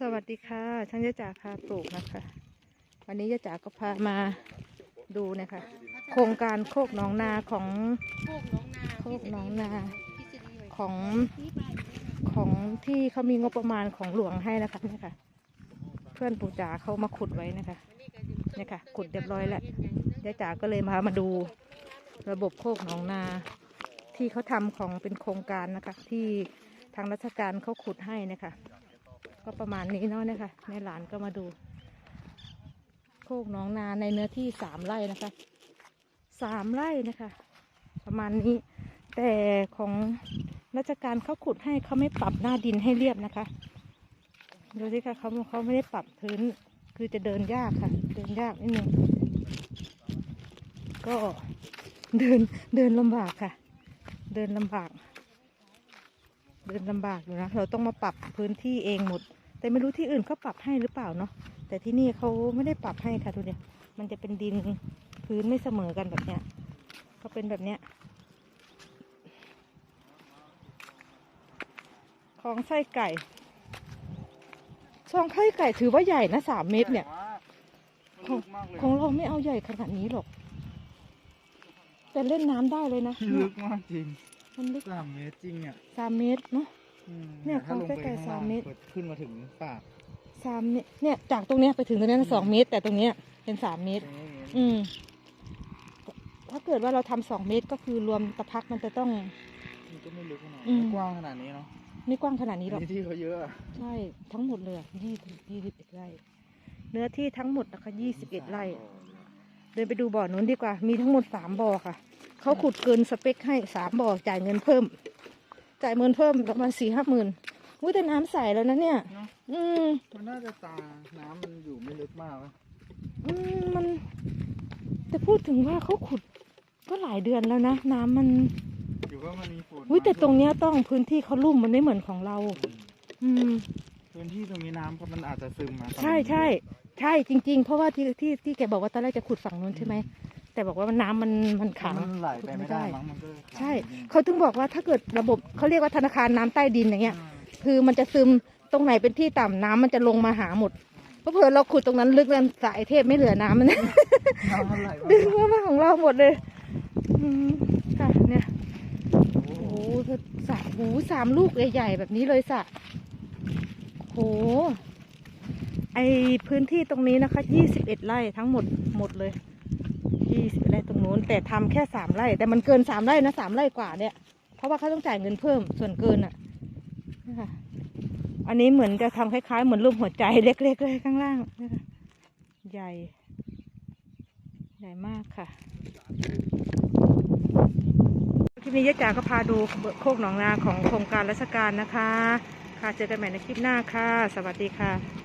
สวัสดีค่ะช่างยะจ๋าค่ะปลูกนะคะ วันนี้ยะจ๋าก็พามาดูนะคะ โครงการโคกหนองนาของโคกหน้องนาโคกหนองนาทฤษฎีใหม่ของของที่เขามีงบประมาณของหลวงให้นะคะเนี่ยค่ะ เพื่อนปู่จ๋าเขามาขุดไว้นะคะเนี่ยค่ะ ขุดเรียบร้อยแล้วยะจ๋าก็เลยมามาดูระบบโคกหนองนา ที่เขาทำของเป็นโครงการนะคะ ที่ทางราชการเขาขุดให้นะคะ ก็ประมาณนี้เนาะนะคะแม่หลานก็มาดู โคกหนองนาในเนื้อที่สามไร่นะคะสามไร่นะคะ ประมาณนี้ แต่ของราชการเขาขุดให้เขาไม่ปรับหน้าดินให้เรียบนะคะดูสิค่ะเขาเขาไม่ได้ปรับพื้น คือจะเดินยากค่ะ เดินยากนิดนึงก็เดินเดินลำบากค่ะ เดินลำบาก เดินลำบากอยู่นะ เราต้องมาปรับพื้นที่เองหมด แต่ไม่รู้ที่อื่นเขาปรับให้หรือเปล่าเนาะ แต่ที่นี่เขาไม่ได้ปรับให้ค่ะดูเนี่ย มันจะเป็นดินพื้นไม่เสมอกันแบบเนี้ยก็เป็นแบบเนี้ย ของไส้ไก่ช่องไส้ไก่ถือว่าใหญ่นะสามเมตรเนี่ย ของของเราไม่เอาใหญ่ขนาดนี้หรอก แต่เล่นน้ำได้เลยนะลึกมากจริง มันลึกสามเมตรจริงอะสามเมตรเนาะ อืมเนี่ยถ้าลงของไปใกล้ๆข้างสาล่ามงเมตรเปิดขึ้นมาถึงปากสามเมตรเนี่ยจากตรงเนี้ยไปถึงตรงนี้นะสองเมตร แต่ตรงเนี้ยเป็นสามเมตรตรงนี้อืม ถ้าเกิดว่าเราทำสองเมตรก็คือรวมตะพักมันจะต้อง มันก็ไม่ลึกขนาดอืนี้มกว้างขนาดนี้เนาะไม่กว้างขนาดนี้หรอก มีที่เขาเยอะอะใช่ ทั้งหมดเลยยี่ยี่สิบเอ็ดไร่ เนื้อที่ทั้งหมดนะคะยี่สิบเอ็ดไร่ เดินไปดูบ่อนู้นดีกว่า มีทั้งหมดสามบ่อค่ะ เขาขุดเกินสเปคให้สามบ่อจ่ายเงินเพิ่ม จ่ายเงินเพิ่มประมาณสี่ห้าหมื่นอุ้ยแต่น้ำใสแล้วนะเนี่ย เนาะอืม มันน่าจะตา น้ำมันอยู่ไม่ลึกมากวะอืมมันแต่พูดถึงว่าเขาขุดก็หลายเดือนแล้วนะ น้ำมันอยู่ว่ามันมีฝนอุ้ยแต่มาตรงเนี้ยต้องพื้นที่เขาลุ่มมันไม่เหมือนของเรา อืมอืมพื้นที่ตรงนี้น้ำมันอาจจะซึมมาใช่ใช่ใช่จริง ๆ เพราะว่าที่ที่ที่แกบอกว่าตอนแรกจะขุดฝั่งนู้นใช่ไหม แต่บอกว่ามันน้ำมันมันขัง มันไหลไปไม่ได้มั้งมันก็เลยขังใช่อืมเขาถึงบอกว่าถ้าเกิดระบบเขาเรียกว่าธนาคารน้ำใต้ดินอย่างเงี้ยอืมคือมันจะซึมตรงไหนเป็นที่ต่ำน้ำมันจะลงมาหาหมดเพราะเผื่อเราขุดตรงนั้นลึกแล้วสายเทพไม่เหลือน้ำมัน น้ำมันไหลมาดึงมาของเราหมดเลย อืมค่ะเนี่ยโอ้โอ้โหโหสระหูสามลูกใหญ่ๆแบบนี้เลยสระโห ไอพื้นที่ตรงนี้นะคะยี่สิบเอ็ดไร่ทั้งหมดหมดเลย ยี่สิบไร่ตรงนู้นแต่ทำแค่สามไร่ แต่มันเกินสามไร่นะสามไร่กว่าเนี่ย เพราะว่าเขาต้องจ่ายเงินเพิ่มส่วนเกินอะนะคะอันนี้เหมือนจะทำคล้ายๆ เหมือนรูปหัวใจเล็กๆเลยข้างล่างนะคะใหญ่ ใหญ่มากค่ะคลิปนี้ยะจ๋าก็พาดูโคกหนองนาของโครงการราชการนะคะ ค่ะเจอกันใหม่ในคลิปหน้าค่ะ สวัสดีค่ะ